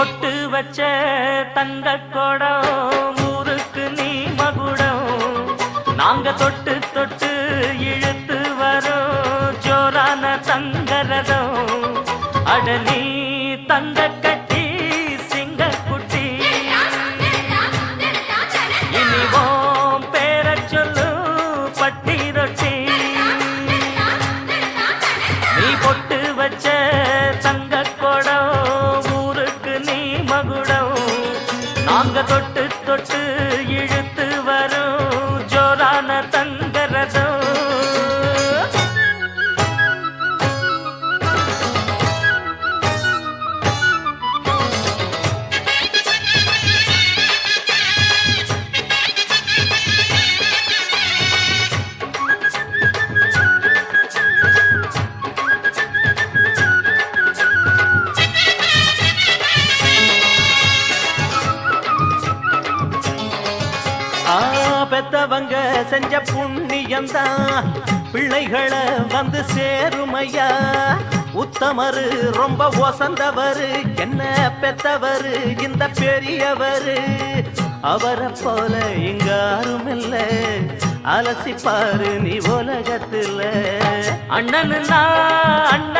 பொட்டு வச்ச தங்க கொடம் ஊருக்கு நீ மகுடம். நாங்க தொட்டு தொட்டு இழுத்து வரோம் ஜோரான தங்கரதம் அட நீ தங்க பெத்தவங்க செஞ்ச புண்ணியம்தான். பிள்ளைகளை வந்து சேருமையா? உத்தமரு ரொம்ப ஒசந்தவரு. என்ன பெத்தவரு? இந்த பெரியவரு. அவரை போல இங்க யாரும் அலசி பாரு நீ உலகத்துல. அண்ணன் அண்ணன்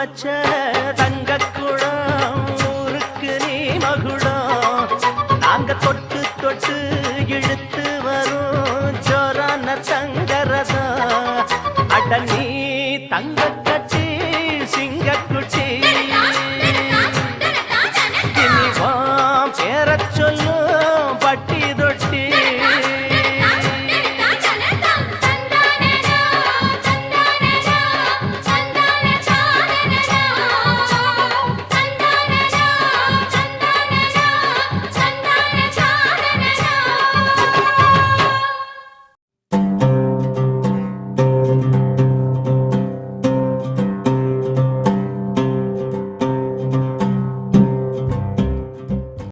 வச்ச